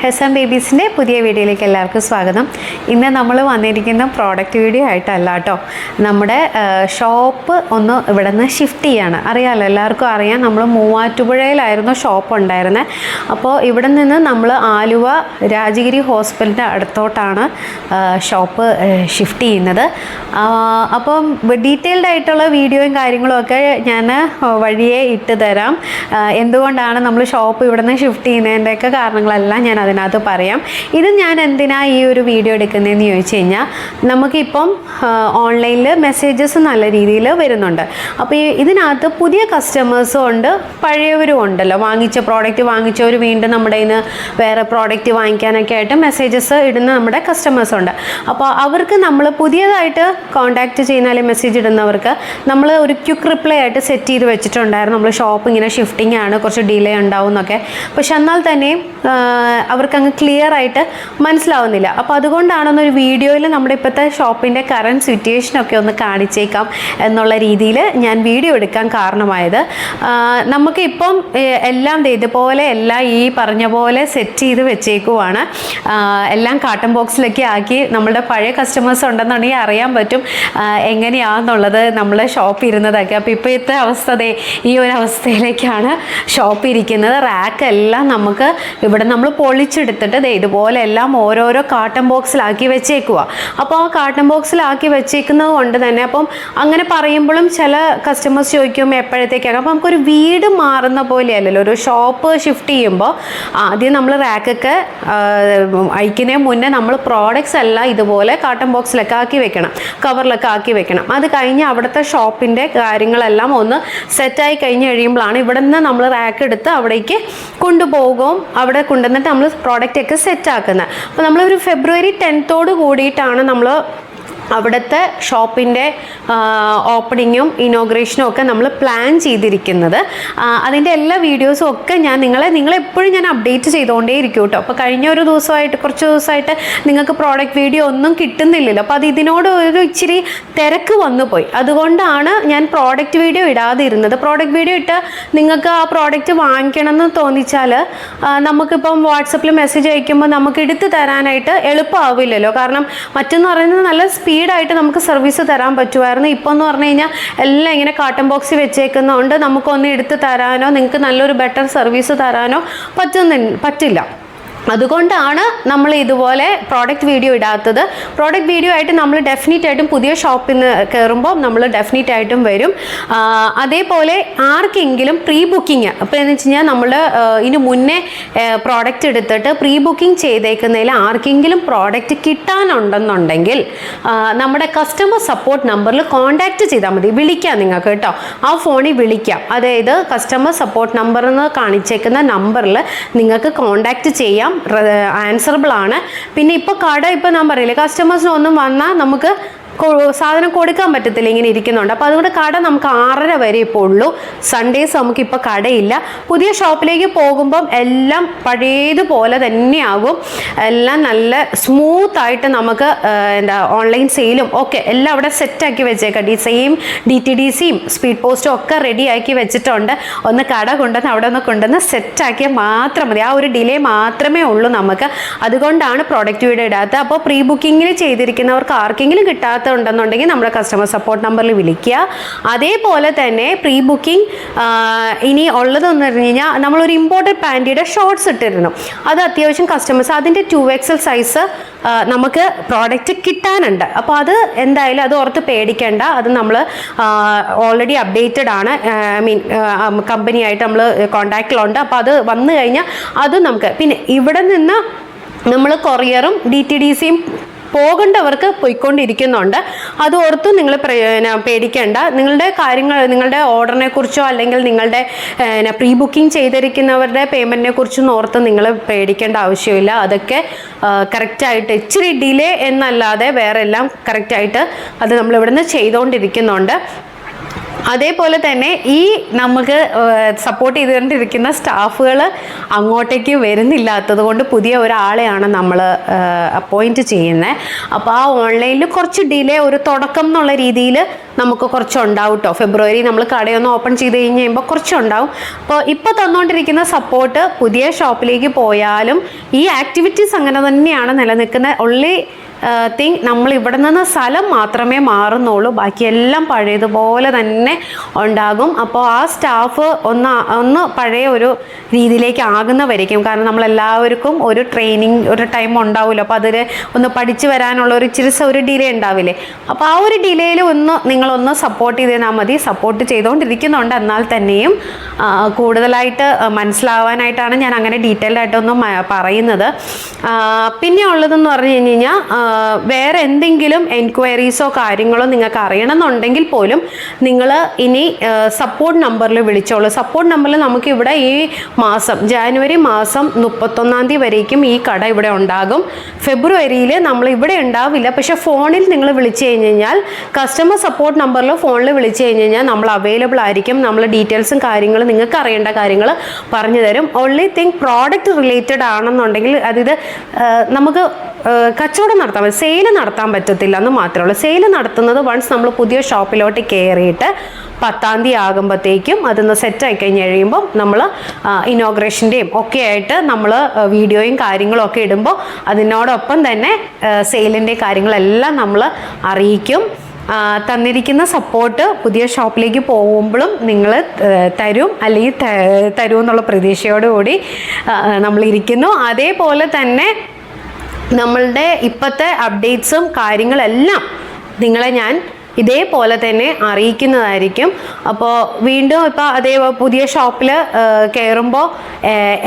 ഹെസൻ ബേബീസിന്റെ പുതിയ വീഡിയോയിലേക്ക് എല്ലാവർക്കും സ്വാഗതം. ഇന്ന് നമ്മൾ വന്നിരിക്കുന്ന പ്രോഡക്റ്റ് വീഡിയോ ആയിട്ടല്ല കേട്ടോ. നമ്മുടെ ഷോപ്പ് ഒന്ന് ഇവിടെ നിന്ന് ഷിഫ്റ്റ് ചെയ്യാണ്. അറിയാമല്ലോ എല്ലാവർക്കും അറിയാം നമ്മൾ മൂവാറ്റുപുഴയിലായിരുന്നു ഷോപ്പ് ഉണ്ടായിരുന്നത് അപ്പോൾ ഇവിടെ നിന്ന് നമ്മൾ ആലുവ രാജഗിരി ഹോസ്പിറ്റലിന്റെ അടുത്തോട്ടാണ് ഷോപ്പ് ഷിഫ്റ്റ് ചെയ്യുന്നത്. അപ്പം ഡീറ്റെയിൽഡ് ആയിട്ടുള്ള വീഡിയോയും കാര്യങ്ങളും ഒക്കെ ഞാൻ വഴിയെ ഇട്ട് തരാം. എന്തുകൊണ്ടാണ് നമ്മൾ ഷോപ്പ് ഇവിടെ നിന്ന് ഷിഫ്റ്റ് ചെയ്യുന്നതിന്റെയൊക്കെ കാരണങ്ങളെല്ലാം ഞാൻ അതിനകത്ത് പറയാം. ഇത് ഞാൻ എന്തിനാ ഈ ഒരു വീഡിയോ എടുക്കുന്നതെന്ന് ചോദിച്ചു കഴിഞ്ഞാൽ നമുക്കിപ്പം ഓൺലൈനിൽ മെസ്സേജസ് നല്ല രീതിയിൽ വരുന്നുണ്ട്. അപ്പോൾ ഈ ഇതിനകത്ത് പുതിയ കസ്റ്റമേഴ്സും ഉണ്ട് പഴയവരും ഉണ്ടല്ലോ. വാങ്ങിച്ച പ്രോഡക്റ്റ് വാങ്ങിച്ചവർ വീണ്ടും നമ്മുടെ ഇന്ന് വേറെ പ്രോഡക്റ്റ് വാങ്ങിക്കാനൊക്കെ ആയിട്ട് മെസ്സേജസ് ഇടുന്ന നമ്മുടെ കസ്റ്റമേഴ്സ് ഉണ്ട്. അപ്പോൾ അവർക്ക് നമ്മൾ പുതിയതായിട്ട് കോൺടാക്റ്റ് ചെയ്യുന്ന അല്ലെങ്കിൽ മെസ്സേജ് ഇടുന്നവർക്ക് നമ്മൾ ഒരു ക്യുക്ക് റിപ്ലൈ ആയിട്ട് സെറ്റ് ചെയ്ത് വെച്ചിട്ടുണ്ടായിരുന്നു. നമ്മൾ ഷോപ്പ് ഇങ്ങനെ ഷിഫ്റ്റിംഗ് ആണ് കുറച്ച് ഡിലേ ഉണ്ടാവും എന്നൊക്കെ. പക്ഷെ എന്നാൽ തന്നെയും അവർക്ക് അങ്ങ് ക്ലിയർ ആയിട്ട് മനസ്സിലാവുന്നില്ല. അപ്പോൾ അതുകൊണ്ടാണെന്ന് ഒരു വീഡിയോയിൽ നമ്മുടെ ഇപ്പോഴത്തെ ഷോപ്പിന്റെ കറണ്ട് സിറ്റുവേഷനൊക്കെ ഒന്ന് കാണിച്ചേക്കാം എന്നുള്ള രീതിയിൽ ഞാൻ വീഡിയോ എടുക്കാൻ കാരണമായത്. നമുക്ക് ഇപ്പം എല്ലാം ഇതുപോലെ എല്ലാം ഈ പറഞ്ഞ പോലെ സെറ്റ് ചെയ്ത് വെച്ചേക്കുവാണ്. എല്ലാം കാട്ടൺ ബോക്സിലൊക്കെ ആക്കി നമ്മളുടെ പഴയ കസ്റ്റമേഴ്സ് ഉണ്ടെന്നുണ്ടെങ്കിൽ അറിയാൻ പറ്റും എങ്ങനെയാണെന്നുള്ളത് നമ്മളെ ഷോപ്പ് ഇരുന്നതൊക്കെ. അപ്പോൾ ഇപ്പോഴത്തെ അവസ്ഥ ഈ ഒരു അവസ്ഥയിലേക്കാണ് ഷോപ്പ് ഇരിക്കുന്നത്. റാക്ക് എല്ലാം നമുക്ക് ഇവിടെ നമ്മൾ പൊളിച്ചെടുത്തിട്ട് ദേ ഇതുപോലെ എല്ലാം ഓരോരോ കാട്ടൺ ബോക്സിലാക്കി വെച്ചേക്കുക അപ്പോൾ ആ കാട്ടൺ ബോക്സിലാക്കി വെച്ചേക്കുന്നത് കൊണ്ട് തന്നെ അപ്പം അങ്ങനെ പറയുമ്പോഴും ചില കസ്റ്റമേഴ്സ് ചോദിക്കും എപ്പോഴത്തേക്കാണ്? അപ്പോൾ നമുക്കൊരു വീട് മാറുന്ന പോലെയല്ലല്ലോ. ഒരു ഷോപ്പ് ഷിഫ്റ്റ് ചെയ്യുമ്പോൾ ആദ്യം നമ്മൾ റാക്കൊക്കെ അയക്കുന്നതിന് മുന്നേ നമ്മൾ പ്രോഡക്റ്റ്സ് എല്ലാം ഇതുപോലെ കാട്ടൺ ബോക്സിലൊക്കെ ആക്കി വെക്കണം. കവറിലൊക്കെ ആക്കി വെക്കണം. അത് കഴിഞ്ഞ് അവിടുത്തെ ഷോപ്പിന്റെ കാര്യങ്ങളെല്ലാം ഒന്ന് സെറ്റായി കഴിഞ്ഞ് കഴിയുമ്പോഴാണ് ഇവിടെ നിന്ന് നമ്മൾ റാക്ക് എടുത്ത് അവിടേക്ക് കൊണ്ടുപോകും. അവിടെ കൊണ്ടുവന്നിട്ട് നമ്മൾ പ്രോഡക്റ്റ് ഒക്കെ സെറ്റ് ആക്കുന്നത് അപ്പോൾ നമ്മളൊരു ഫെബ്രുവരി ടെൻത്തോട് കൂടിയിട്ടാണ് നമ്മൾ അവിടുത്തെ ഷോപ്പിന്റെ ഓപ്പണിങ്ങും ഇനോഗ്രേഷനും ഒക്കെ നമ്മൾ പ്ലാൻ ചെയ്തിരിക്കുന്നത്. അതിന്റെ എല്ലാ വീഡിയോസും ഒക്കെ ഞാൻ നിങ്ങളെ നിങ്ങളെപ്പോഴും ഞാൻ അപ്ഡേറ്റ് ചെയ്തുകൊണ്ടേ ഇരിക്കും കേട്ടോ. അപ്പോൾ കഴിഞ്ഞ ഒരു ദിവസമായിട്ട് കുറച്ച് ദിവസമായിട്ട് നിങ്ങൾക്ക് പ്രോഡക്റ്റ് വീഡിയോ ഒന്നും കിട്ടുന്നില്ലല്ലോ. അപ്പോൾ അത് ഇതിനോട് ഒരു ഇച്ചിരി തിരക്ക് വന്നു പോയി. അതുകൊണ്ടാണ് ഞാൻ പ്രോഡക്റ്റ് വീഡിയോ ഇടാതിരുന്നത്. പ്രോഡക്റ്റ് വീഡിയോ ഇട്ട് നിങ്ങൾക്ക് ആ പ്രോഡക്റ്റ് വാങ്ങിക്കണം എന്ന് തോന്നിച്ചാൽ നമുക്കിപ്പം വാട്സപ്പിൽ മെസ്സേജ് അയക്കുമ്പോൾ നമുക്ക് എടുത്ത് തരാനായിട്ട് എളുപ്പമാവില്ലല്ലോ. കാരണം മറ്റെന്ന് പറയുന്നത് നല്ല സ്പീഡായിട്ട് നമുക്ക് സർവീസ് തരാൻ പറ്റുമായിരുന്നു. ഇപ്പോൾ എന്ന് പറഞ്ഞു കഴിഞ്ഞാൽ എല്ലാം ഇങ്ങനെ കാട്ടൺ ബോക്സിൽ വെച്ചേക്കുന്നതുകൊണ്ട് നമുക്കൊന്ന് എടുത്ത് തരാനോ നിങ്ങൾക്ക് നല്ലൊരു ബെറ്റർ സർവീസ് തരാനോ പറ്റുന്നില്ല പറ്റില്ല. അതുകൊണ്ടാണ് നമ്മൾ ഇതുപോലെ പ്രോഡക്റ്റ് വീഡിയോ ഇടാത്തത്. പ്രോഡക്റ്റ് വീഡിയോ ആയിട്ട് നമ്മൾ ഡെഫിനറ്റ് ആയിട്ടും പുതിയ ഷോപ്പിൽ നിന്ന് കയറുമ്പോൾ നമ്മൾ ഡെഫിനറ്റ് ആയിട്ടും വരും. അതേപോലെ ആർക്കെങ്കിലും പ്രീ ബുക്കിംഗ് അപ്പോൾ എന്ന് വെച്ച് കഴിഞ്ഞാൽ നമ്മൾ ഇതിന് മുന്നേ പ്രോഡക്റ്റ് എടുത്തിട്ട് പ്രീ ബുക്കിംഗ് ചെയ്തേക്കുന്നതിൽ ആർക്കെങ്കിലും പ്രോഡക്റ്റ് കിട്ടാനുണ്ടെന്നുണ്ടെങ്കിൽ നമ്മുടെ കസ്റ്റമർ സപ്പോർട്ട് നമ്പറിൽ കോൺടാക്റ്റ് ചെയ്താൽ മതി. വിളിക്കാം നിങ്ങൾക്ക് കേട്ടോ. ആ ഫോണിൽ വിളിക്കാം. അതായത് കസ്റ്റമർ സപ്പോർട്ട് നമ്പർ എന്ന് കാണിച്ചേക്കുന്ന നമ്പറിൽ നിങ്ങൾക്ക് കോൺടാക്റ്റ് ചെയ്യാം. ആൻസറബിൾ ആണ്. പിന്നെ ഇപ്പോൾ കട ഇപ്പോൾ ഞാൻ പറയില്ലേ കസ്റ്റമേഴ്സിനൊന്നും വന്നാൽ നമുക്ക് സാധനം കൊടുക്കാൻ പറ്റത്തില്ല ഇങ്ങനെ ഇരിക്കുന്നുണ്ട്. അപ്പോൾ അതുകൊണ്ട് കട നമുക്ക് ആറര വരെ ഇപ്പോൾ ഉള്ളൂ. സൺഡേസ് നമുക്ക് നമുക്കിപ്പോൾ കടയില്ല. പുതിയ ഷോപ്പിലേക്ക് പോകുമ്പം എല്ലാം പഴയതുപോലെ തന്നെയാകും. എല്ലാം നല്ല സ്മൂത്ത് ആയിട്ട് നമുക്ക് എന്താ ഓൺലൈൻ സെയിലും ഒക്കെ എല്ലാം അവിടെ സെറ്റാക്കി വെച്ചേക്കാം. D same D T D സിയും സ്പീഡ് പോസ്റ്റും ഒക്കെ റെഡി ആക്കി വെച്ചിട്ടുണ്ട്. ഒന്ന് കട കൊണ്ടുവന്ന് അവിടെ ഒന്ന് കൊണ്ടുവന്ന് സെറ്റാക്കിയാൽ മാത്രം മതി. ആ ഒരു ഡിലേ മാത്രമേ ഉള്ളൂ നമുക്ക്. അതുകൊണ്ടാണ് പ്രോഡക്റ്റ് വീട് ഇടാത്തത് അപ്പോൾ പ്രീ ബുക്കിങ്ങിൽ ചെയ്തിരിക്കുന്നവർക്ക് ആർക്കെങ്കിലും കിട്ടാത്തതുണ്ടെന്നുണ്ടെങ്കിൽ നമ്മുടെ കസ്റ്റമർ സപ്പോർട്ട് നമ്പറിൽ വിളിക്കുക. അതേപോലെ തന്നെ പ്രീ ബുക്കിംഗ് ഇനി ഉള്ളതെന്ന് പറഞ്ഞു കഴിഞ്ഞാൽ നമ്മളൊരു ഇമ്പോർട്ടഡ് പാന്റിയുടെ ഷോർട്ട്സ് ഇട്ടിരുന്നു. അത് അത്യാവശ്യം കസ്റ്റമേഴ്സ് അതിന്റെ ടു എക്സൽ സൈസ് നമുക്ക് പ്രോഡക്റ്റ് കിട്ടാനുണ്ട്. അപ്പോൾ അത് എന്തായാലും അത് ഓർത്ത് പേടിക്കേണ്ട. അത് നമ്മൾ ഓൾറെഡി അപ്ഡേറ്റഡ് ആണ്. ഐ മീൻ കമ്പനിയായിട്ട് നമ്മൾ കോണ്ടാക്റ്റിലുണ്ട് അപ്പോൾ അത് വന്നു കഴിഞ്ഞാൽ അത് നമുക്ക്. പിന്നെ ഇവിടെ നിന്ന് നമ്മൾ കൊറിയറും ഡി ടി ഡി സിയും പോകേണ്ടവർക്ക് പോയിക്കൊണ്ടിരിക്കുന്നുണ്ട്. അത് ഓർത്തും നിങ്ങൾ പേടിക്കേണ്ട. നിങ്ങളുടെ കാര്യങ്ങൾ നിങ്ങളുടെ ഓർഡറിനെ കുറിച്ചോ അല്ലെങ്കിൽ നിങ്ങളുടെ പ്രീ ബുക്കിംഗ് ചെയ്തിരിക്കുന്നവരുടെ പേയ്മെന്റിനെ കുറിച്ചൊന്നും ഓർത്ത് നിങ്ങൾ പേടിക്കേണ്ട ആവശ്യമില്ല. അതൊക്കെ കറക്റ്റായിട്ട് ഇച്ചിരി ഡിലേ എന്നല്ലാതെ വേറെ എല്ലാം കറക്റ്റായിട്ട് അത് നമ്മൾ ഇവിടുന്ന് ചെയ്തുകൊണ്ടിരിക്കുന്നുണ്ട് അതേപോലെ തന്നെ ഈ നമുക്ക് സപ്പോർട്ട് ചെയ്തുകൊണ്ടിരിക്കുന്ന സ്റ്റാഫുകൾ അങ്ങോട്ടേക്ക് വരുന്നില്ലാത്തത് കൊണ്ട് പുതിയ ഒരാളെയാണ് നമ്മൾ അപ്പോയിന്റ് ചെയ്യുന്നത് അപ്പോൾ ആ ഓൺലൈനിൽ കുറച്ച് ഡിലേ ഒരു തുടക്കം എന്നുള്ള രീതിയിൽ നമുക്ക് കുറച്ചുണ്ടാവും കേട്ടോ ഫെബ്രുവരി നമ്മൾ കടയൊന്ന് ഓപ്പൺ ചെയ്ത് കഴിഞ്ഞ് കഴിയുമ്പോൾ കുറച്ചുണ്ടാവും. അപ്പോൾ ഇപ്പോൾ തന്നുകൊണ്ടിരിക്കുന്ന സപ്പോർട്ട് പുതിയ ഷോപ്പിലേക്ക് പോയാലും ഈ ആക്ടിവിറ്റീസ് അങ്ങനെ തന്നെയാണ് നിലനിൽക്കുന്നത്. ഒള്ളി തിങ് നമ്മൾ ഇവിടെ നിന്ന് സ്ഥലം മാത്രമേ മാറുന്നുള്ളൂ. ബാക്കിയെല്ലാം പഴയതുപോലെ തന്നെ ഉണ്ടാകും. അപ്പോൾ ആ സ്റ്റാഫ് ഒന്ന് ഒന്ന് പഴയ ഒരു രീതിയിലേക്ക് ആകുന്നവരിക്കും കാരണം നമ്മളെല്ലാവർക്കും ഒരു ട്രെയിനിങ് ഒരു ടൈം ഉണ്ടാവില്ല അപ്പോൾ അതിൽ ഒന്ന് പഠിച്ചു വരാനുള്ള ഒരു ഇച്ചിരി ഒരു ഡിലേ ഉണ്ടാവില്ലേ? അപ്പോൾ ആ ഒരു ഡിലേയിൽ ഒന്ന് നിങ്ങളൊന്ന് സപ്പോർട്ട് ചെയ്ത് തന്നാൽ മതി. സപ്പോർട്ട് ചെയ്തുകൊണ്ടിരിക്കുന്നുണ്ട് എന്നാൽ തന്നെയും കൂടുതലായിട്ട് മനസ്സിലാവാനായിട്ടാണ് ഞാൻ അങ്ങനെ ഡീറ്റെയിൽഡ് ആയിട്ടൊന്നും പറയുന്നത്. പിന്നെ ഉള്ളതെന്ന് പറഞ്ഞു കഴിഞ്ഞ് കഴിഞ്ഞാൽ വേറെ എന്തെങ്കിലും എൻക്വയറീസോ കാര്യങ്ങളോ നിങ്ങൾക്ക് അറിയണമെന്നുണ്ടെങ്കിൽ പോലും നിങ്ങൾ ഇനി സപ്പോർട്ട് നമ്പറിൽ വിളിച്ചോളൂ. സപ്പോർട്ട് നമ്പറിൽ നമുക്ക് ഇവിടെ ഈ മാസം ജാനുവരി മാസം മുപ്പത്തൊന്നാം തീയതി വരേക്കും ഈ കട ഇവിടെ ഉണ്ടാകും. ഫെബ്രുവരിയിൽ നമ്മൾ ഇവിടെ ഉണ്ടാവില്ല. പക്ഷെ ഫോണിൽ നിങ്ങൾ വിളിച്ചു കഴിഞ്ഞ് കഴിഞ്ഞാൽ കസ്റ്റമർ സപ്പോർട്ട് നമ്പറിൽ ഫോണിൽ വിളിച്ചു കഴിഞ്ഞ് കഴിഞ്ഞാൽ നമ്മൾ അവൈലബിൾ ആയിരിക്കും. നമ്മൾ ഡീറ്റെയിൽസും കാര്യങ്ങളും നിങ്ങൾക്ക് അറിയേണ്ട കാര്യങ്ങൾ പറഞ്ഞു തരും. ഓൺലി തിങ് പ്രോഡക്റ്റ് റിലേറ്റഡ് ആണെന്നുണ്ടെങ്കിൽ അതായത് നമുക്ക് കച്ചവടം കച്ചവടം നടത്താൻ പറ്റും സെയിൽ നടത്താൻ പറ്റത്തില്ല എന്ന് മാത്രമേ ഉള്ളൂ. സെയിൽ നടത്തുന്നത് വൺസ് നമ്മൾ പുതിയ ഷോപ്പിലോട്ട് കയറിയിട്ട് പത്താം തീയതി ആകുമ്പോഴത്തേക്കും അതൊന്ന് സെറ്റായി കഴിഞ്ഞ് കഴിയുമ്പോൾ നമ്മൾ ഇനോഗ്രേഷന്റെയും ഒക്കെ ആയിട്ട് നമ്മൾ വീഡിയോയും കാര്യങ്ങളും ഒക്കെ ഇടുമ്പോൾ അതിനോടൊപ്പം തന്നെ സെയിലിന്റെ കാര്യങ്ങളെല്ലാം നമ്മൾ അറിയിക്കും. തന്നിരിക്കുന്ന സപ്പോർട്ട് പുതിയ ഷോപ്പിലേക്ക് പോകുമ്പോഴും നിങ്ങൾ തരും. അല്ലെങ്കിൽ തരും എന്നുള്ള പ്രതീക്ഷയോടുകൂടി നമ്മളിരിക്കുന്നു. അതേപോലെ തന്നെ നമ്മളുടെ ഇപ്പോഴത്തെ അപ്ഡേറ്റ്സും കാര്യങ്ങളെല്ലാം നിങ്ങളെ ഞാൻ ഇതേപോലെ തന്നെ അറിയിക്കുന്നതായിരിക്കും. അപ്പോൾ വീണ്ടും ഇപ്പോൾ അതേ പുതിയ ഷോപ്പിൽ കയറുമ്പോൾ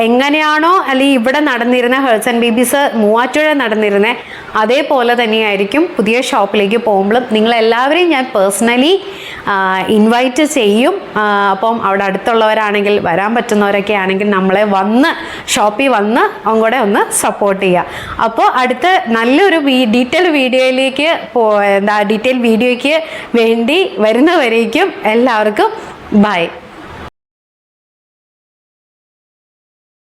എങ്ങനെയാണോ അല്ലെങ്കിൽ ഇവിടെ നടന്നിരുന്ന ഹേഴ്സ് ആൻഡ് ബേബീസ് മൂവാറ്റുപുഴ നടന്നിരുന്നത് അതേപോലെ തന്നെയായിരിക്കും പുതിയ ഷോപ്പിലേക്ക് പോകുമ്പോഴും നിങ്ങളെല്ലാവരെയും ഞാൻ പേഴ്സണലി ഇൻവൈറ്റ് ചെയ്യും. അപ്പം അവിടെ അടുത്തുള്ളവരാണെങ്കിൽ വരാൻ പറ്റുന്നവരൊക്കെ ആണെങ്കിൽ നമ്മളെ വന്ന് ഷോപ്പിൽ വന്ന് കൂടെ ഒന്ന് സപ്പോർട്ട് ചെയ്യുക അപ്പോൾ അടുത്ത നല്ലൊരു ഡീറ്റെയിൽ വീഡിയോയിലേക്ക് പോ എന്താ ഡീറ്റെയിൽ വീഡിയോയ്ക്ക് വേണ്ടി വരുന്നവരേക്കും എല്ലാവർക്കും ബൈ